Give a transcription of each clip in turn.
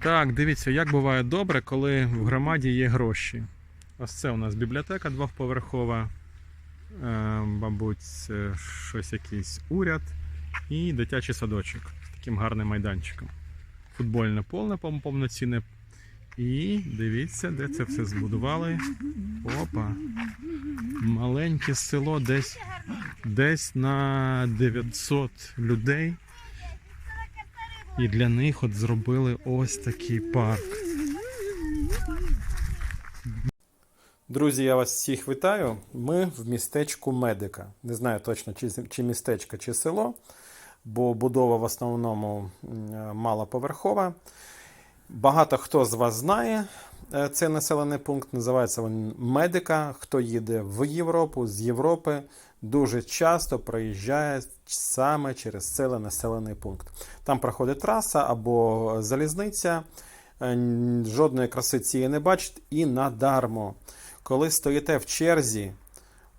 Так, дивіться, як буває добре, коли в громаді є гроші. Ось це у нас бібліотека двохповерхова, е, мабуть, щось якийсь уряд і дитячий садочок з таким гарним майданчиком. Футбольне поле повноцінне. І дивіться, де це все збудували. Опа. Маленьке село десь, десь на 900 людей. І для них от зробили ось такий парк. Друзі, я вас всіх вітаю. Ми в містечку Медика. Не знаю точно, чи, чи містечко, чи село, бо будова в основному малоповерхова. Багато хто з вас знає е, цей населений пункт. Називається він Медика. Хто їде в Європу з Європи, дуже часто проїжджає саме через цей населений пункт. Там проходить траса або залізниця. Е, Жодної краси цієї не бачите і надармо. Коли стоїте в черзі,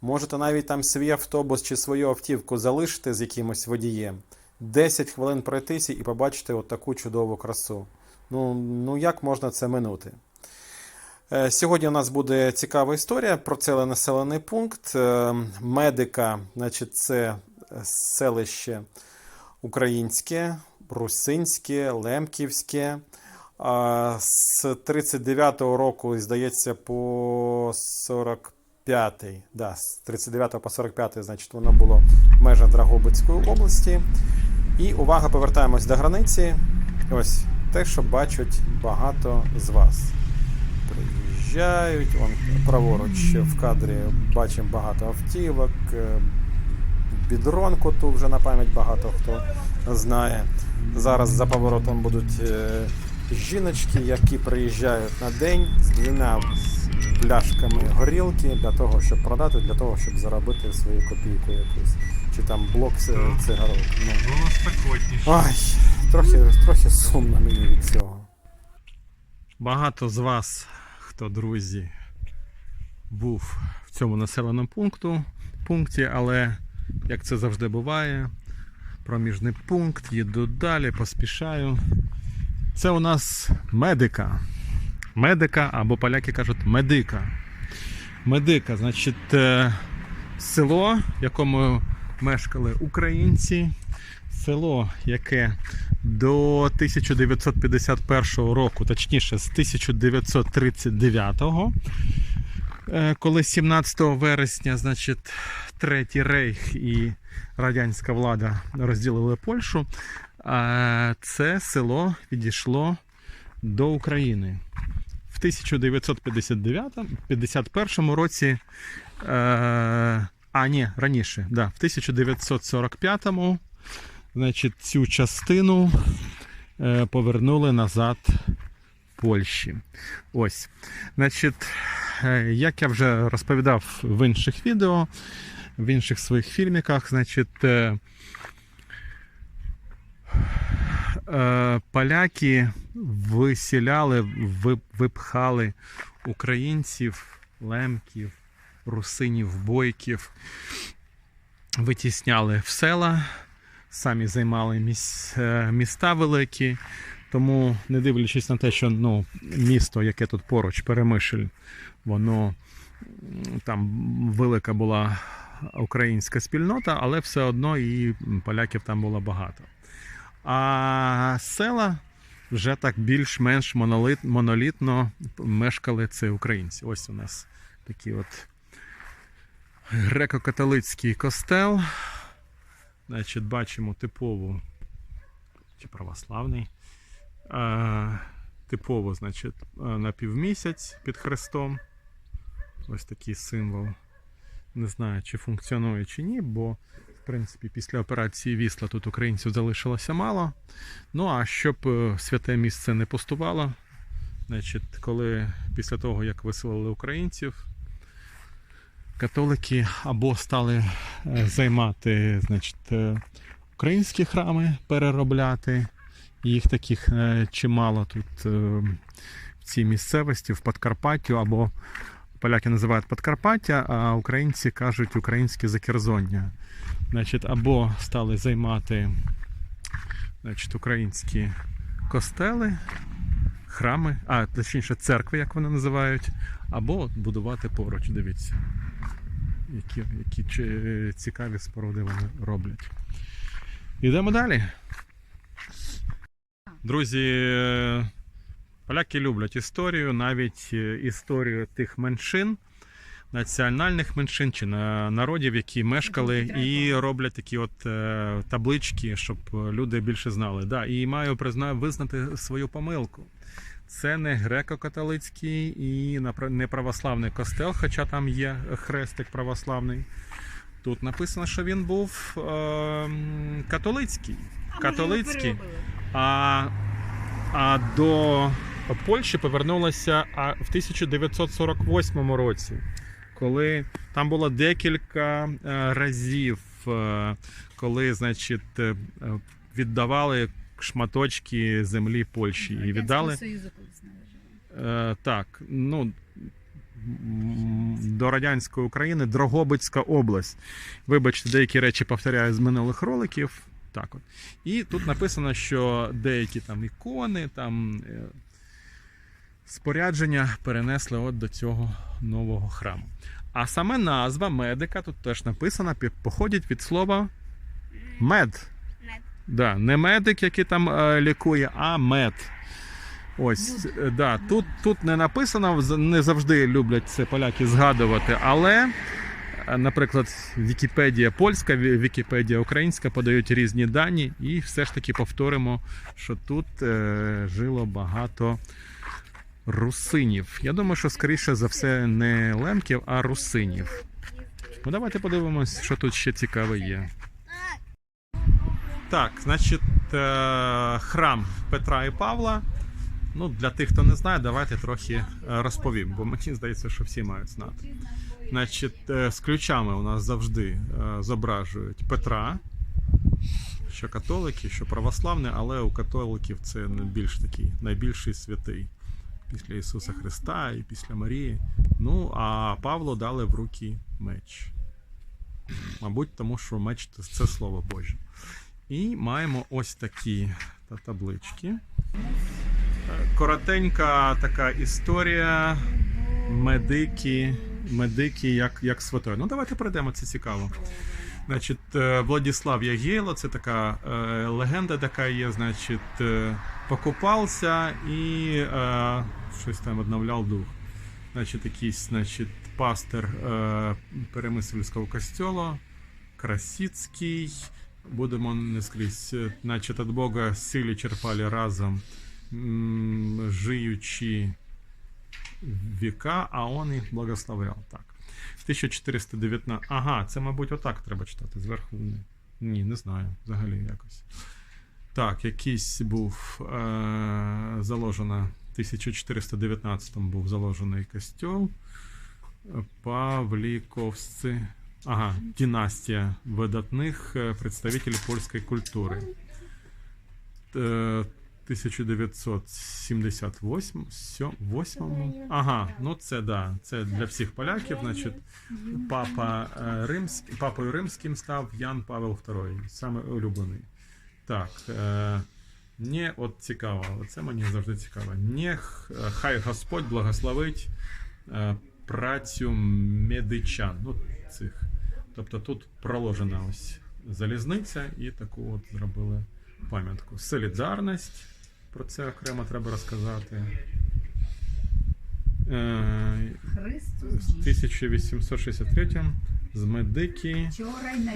можете навіть там свій автобус чи свою автівку залишити з якимось водієм. 10 хвилин пройтися і побачити от таку чудову красу. Ну, ну як можна це минути? Е, Сьогодні у нас буде цікава історія про цей населений пункт. Е, Медика, значить, це селище українське, русинське, лемківське. З 39-го року, здається, по 45-й. Да, з 39 по 45, значить, воно було в межах Драгобицької області. І увага, повертаємось до границі. Ось те, що бачать багато з вас. Приїжджають, он праворуч в кадрі бачимо багато автівок. Е, Бідронку ту вже на пам'ять багато хто знає. Зараз за поворотом будуть е, жіночки, які приїжджають на день з двома пляшками горілки для того, щоб продати, для того, щоб заробити свою копійку якусь. Чи там блок цигарок. Ну. Було спекотніше. Ой, трохи, трохи сумно мені від цього. Багато з вас, хто друзі, був в цьому населеному пункту, пункті, але як це завжди буває, проміжний пункт, їду далі, поспішаю. Це у нас медика. Медика, або поляки кажуть медика. Медика, значить, е, село, в якому мешкали українці, село, яке до 1951 року, точніше, з 1939-го, е, коли 17 вересня, значить, Третій рейх і радянська влада розділили Польщу, е, це село відійшло до України. В 1951 році, е, а ні, раніше, да, в 1945-му значить, цю частину е, повернули назад Польщі. Ось. Значить, е, як я вже розповідав в інших відео, в інших своїх фільміках, значить, е, е, поляки висіляли, випхали українців, лемків, русинів, бойків, витісняли в села, самі займали міс, е, міста великі. Тому, не дивлячись на те, що ну, місто, яке тут поруч, Перемишль, воно там велика була українська спільнота, але все одно і поляків там було багато. А села вже так більш-менш монолит, монолітно мешкали це українці. Ось у нас такий от греко-католицький костел. Значить, бачимо типову чи православний. Типово, значить, на півмісяць під хрестом. Ось такий символ. Не знаю, чи функціонує чи ні, бо, в принципі, після операції Вісла тут українців залишилося мало. Ну а щоб е, святе місце не пустувало, значить, коли після того, як виселили українців, католики або стали е, займати значить, е, українські храми, переробляти. Їх таких е, чимало тут е, в цій місцевості, в Подкарпаттю, або поляки називають Подкарпаття, а українці кажуть українське закерзоння. Значить, або стали займати значить, українські костели, храми, а точніше церкви, як вони називають, або будувати поруч. Дивіться, які, які чи- цікаві споруди вони роблять. Йдемо далі. Друзі, поляки люблять історію, навіть е, історію тих меншин, національних меншин чи народів, які мешкали, і роблять такі от е, таблички, щоб люди більше знали. Да, і маю призна... визнати свою помилку. Це не греко-католицький і не православний костел, хоча там є хрестик православний. Тут написано, що він був е, католицький. Католицький. А, а до Польщі повернулася в 1948 році, коли там було декілька е, разів, е, коли, значить, е, віддавали шматочки землі Польщі і віддали. Союзу так, ну. До радянської України Дрогобицька область. Вибачте, деякі речі повторяю з минулих роликів. Так от. І тут написано, що деякі там ікони, там е, спорядження перенесли от до цього нового храму. А саме назва медика тут теж написана, походить від слова мед. Мед. Да, не медик, який там е, лікує, а мед. Ось, е, да, тут, тут не написано, не завжди люблять це поляки згадувати, але, наприклад, Вікіпедія польська, Вікіпедія українська подають різні дані, і все ж таки повторимо, що тут е, жило багато русинів. Я думаю, що скоріше за все не лемків, а русинів. Ну, давайте подивимось, що тут ще цікаве є. Так, значить, е, храм Петра і Павла. Ну, для тих, хто не знає, давайте трохи е, розповім, бо мені здається, що всі мають знати. Значить, е, з ключами у нас завжди е, зображують Петра, що католики, що православні, але у католиків це найбільш такий найбільший святий після Ісуса Христа і після Марії. Ну, а Павлу дали в руки меч. Мабуть, тому що меч це слово Боже. І маємо ось такі таблички. Коротенька така історія. Медики, медики як, як святой. Ну, давайте пройдемо, це цікаво. Значить, е, Владислав Ягєло, це така е, легенда, така є. Значить, е, покупався і е, щось там відновляв дух. Значить, якийсь значить, пастир е, Перемислівського костьолу, Красицький. Будемо не скрізь, е, значить, від Бога силі черпали разом, жиючи віка, а он їх благословляв. Так. 1419. Ага, це, мабуть, отак треба читати. Зверху. Ні, не знаю. Взагалі якось. Так, якийсь був е- заложена. В 1419 був заложений костьол. Павліковці. Ага, династія видатних е, представителів польської культури. Е, 1978 сьо- Ага, ну це да. Це для всіх поляків. Значить, папа е, римський, папою римським став Ян Павел II, саме улюблений. Так. Е, не, от цікаво, це мені завжди цікаво. Не е, хай Господь благословить працю медичан. Ну, цих. Тобто тут проложена ось залізниця і таку от зробили пам'ятку. Солідарність. Про це окремо треба розказати. Е, Христос 1863 з медики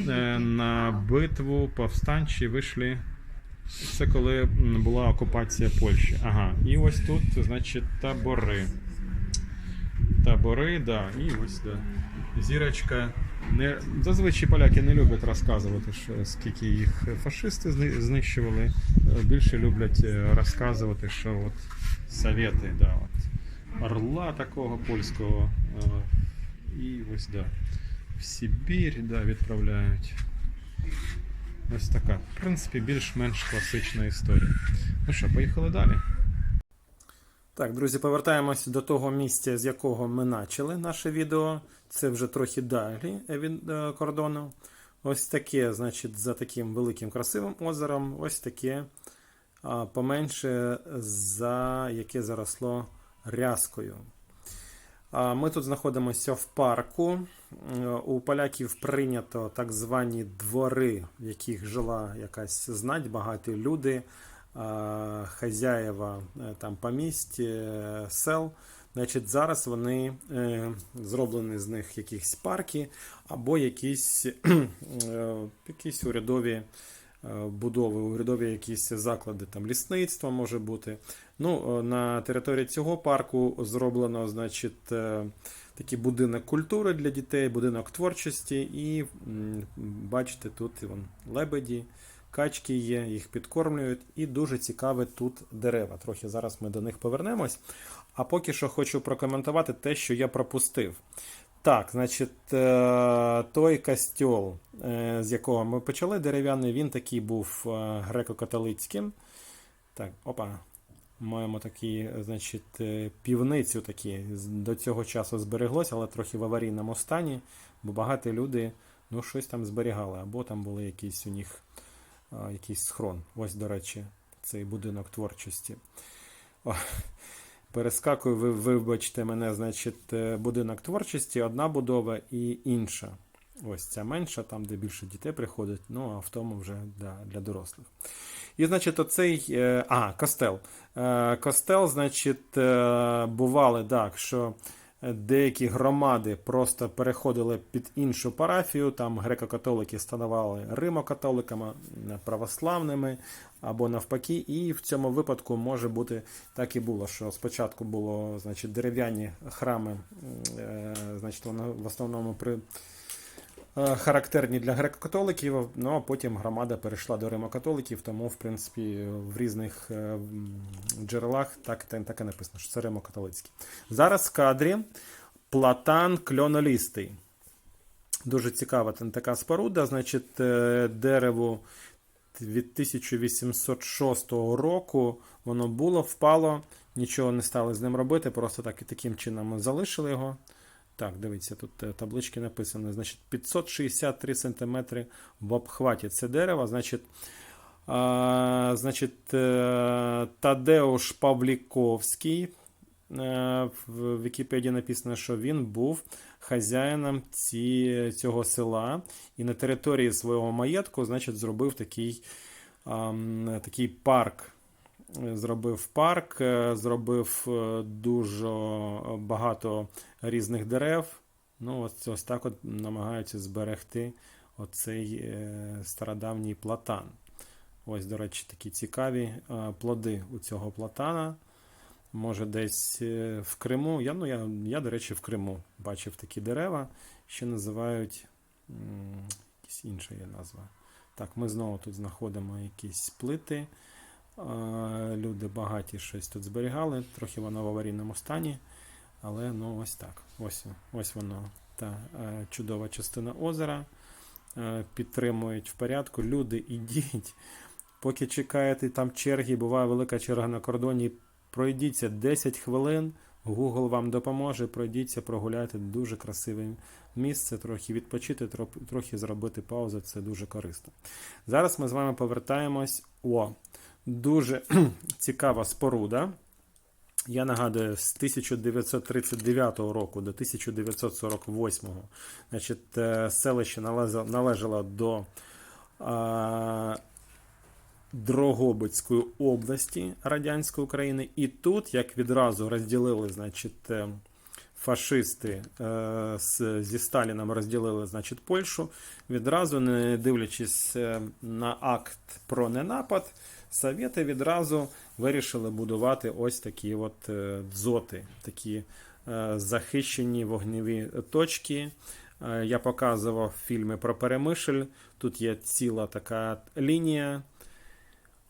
е, на битву повстанчі вийшли. Це коли була окупація Польщі. Ага, і ось тут, значить, табори. Табори, да, і ось да. Зірочка. Не, зазвичай поляки не люблять розказувати, що скільки їх фашисти знищували. Е, Більше люблять е, розказувати, що от совєти, да, от, орла такого польського. е, І ось да. В Сибір да, відправляють. Ось така. В принципі, більш-менш класична історія. Ну що, поїхали далі. Так, друзі, повертаємось до того місця, з якого ми почали наше відео. Це вже трохи далі від е, кордону. Ось таке, значить, за таким великим красивим озером, ось таке а поменше за яке заросло рязкою. Ми тут знаходимося в парку. Е, У поляків прийнято так звані двори, в яких жила якась знать, багаті люди, хазяєва е, там помість, е, сел. Значить, зараз вони е, зроблені з них якісь парки або якісь, е, якісь урядові е, будови, урядові якісь заклади, там лісництво може бути. Ну, на території цього парку зроблено, значить, е, такий будинок культури для дітей, будинок творчості, і бачите, тут вон, лебеді, качки є, їх підкормлюють, і дуже цікаві тут дерева. Трохи зараз ми до них повернемось. А поки що хочу прокоментувати те, що я пропустив. Так, значить, е, той костьол, е, з якого ми почали, дерев'яний, він такий був е, греко-католицьким. Так, опа. Маємо такі, значить, півницю такі. До цього часу збереглося, але трохи в аварійному стані, бо багаті люди ну, щось там зберігали, або там були якісь у них якийсь схрон. Ось, до речі, цей будинок творчості. О, перескакую, ви вибачте мене, значить, е, будинок творчості, одна будова і інша. Ось ця менша, там, де більше дітей приходить, ну а в тому вже для, для дорослих. І, значить, оцей. е, А, костел. Е, Костел, значить, бували так, що деякі громади просто переходили під іншу парафію, там греко-католики ставали римо-католиками, православними або навпаки. І в цьому випадку може бути так і було, що спочатку значить, дерев'яні храми, е, значить, в основному при. Е, Характерні для греко-католиків, ну а потім громада перейшла до римо-католиків, тому, в принципі, в різних е, джерелах так, так, і написано, що це римо-католицькі. Зараз в кадрі платан кльонолістий. Дуже цікава така споруда. Значить, е, дерево від 1806 року воно було, впало, нічого не стали з ним робити, просто так і таким чином залишили його. Так, дивіться, тут е, таблички написано. Значить, 563 см в обхваті це дерево. Значить, а, значить е, Тадеуш Павліковський. е, В Вікіпедії написано, що він був хазяїном ці, цього села і на території свого маєтку, значить, зробив такий, ам, такий парк. Е, Зробив парк, е, зробив е, дуже багато різних дерев. Ну, ось, ось так от намагаються зберегти оцей е, стародавній платан. Ось, до речі, такі цікаві е, плоди у цього платана. Може, десь е, в Криму. Я, ну, я, я, до речі, в Криму бачив такі дерева, що називають м, якась інша є назва. Так, ми знову тут знаходимо якісь плити. Люди багаті щось тут зберігали, трохи воно в аварійному стані. Але ну ось так. Ось, ось воно, та е, чудова частина озера. Е, підтримують в порядку. Люди, ідіть. Поки чекаєте там черги, буває велика черга на кордоні. Пройдіться 10 хвилин. Google вам допоможе. Пройдіться, прогуляйте. Дуже красиве місце, трохи відпочити, трохи зробити паузу. Це дуже корисно. Зараз ми з вами повертаємось. О, дуже цікава споруда. Я нагадую, з 1939 року до 1948 значить, е, селище належало, до а, Дрогобицької області Радянської України. І тут, як відразу розділили, значить, е, фашисти е, зі Сталіном розділили, значить, Польщу, відразу, не дивлячись е, на акт про ненапад, Совєти відразу вирішили будувати ось такі от е, дзоти, такі захищені вогневі точки. Я показував фільми про Перемишль. Тут є ціла така лінія.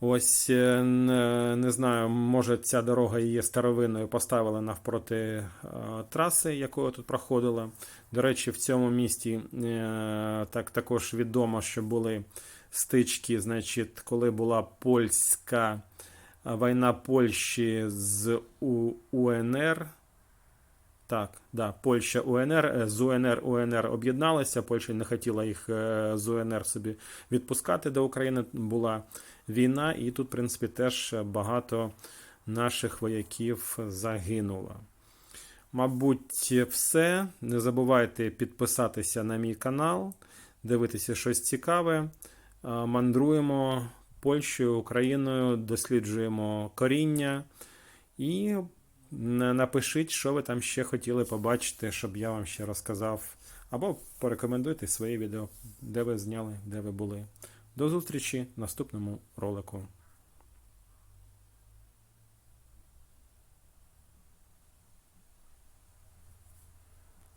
Ось е, не, знаю, може ця дорога є старовинною, поставили навпроти е, траси, якою тут проходила. До речі, в цьому місті е, так також відомо, що були стички, значить, коли була польська війна Польщі з УНР. Так, да, Польща УНР, з УНР УНР об'єдналися. Польща не хотіла їх з УНР собі відпускати до України. Була війна, і тут, в принципі, теж багато наших вояків загинуло. Мабуть, все. Не забувайте підписатися на мій канал, дивитися щось цікаве. Мандруємо Польщею, Україною, досліджуємо коріння. І напишіть, що ви там ще хотіли побачити, щоб я вам ще розказав. Або порекомендуйте свої відео, де ви зняли, де ви були. До зустрічі в наступному ролику.